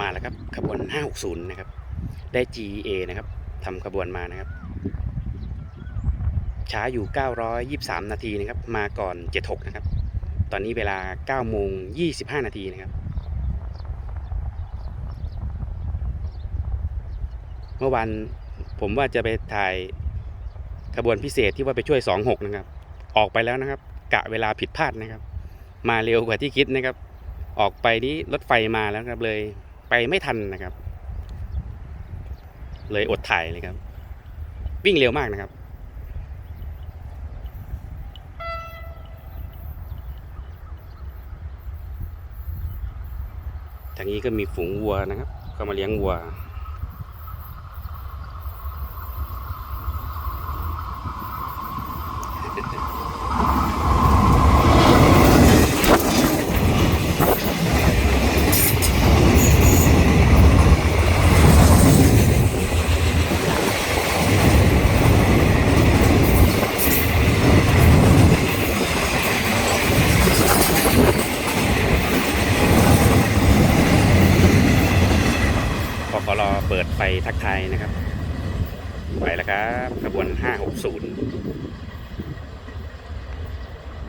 มาแล้วครับขบวน 560 นะครับ ได้ GA นะครับทำขบวนมานะครับ ช้าอยู่ 923 นาทีนะครับ มาก่อน 76 นะครับ ตอนนี้เวลา9โมง25 นาทีนะครับ เมื่อวานผมว่าจะไปถ่ายขบวนพิเศษที่ว่าไปช่วย 26 นะครับ ออกไปแล้วนะครับ กะเวลาผิดพลาดนะครับ มาเร็วกว่าที่คิดนะครับ ออกไปนี้รถไฟมาแล้วครับเลย ไปไม่ทันนะครับ เลยอดถ่ายเลยครับ วิ่งเร็วมากนะครับ ทางนี้ก็มีฝูงวัวนะครับ เข้ามาเลี้ยงวัว พอขอรอ เปิดไฟทักทายนะครับ ไปแล้วครับขบวน 560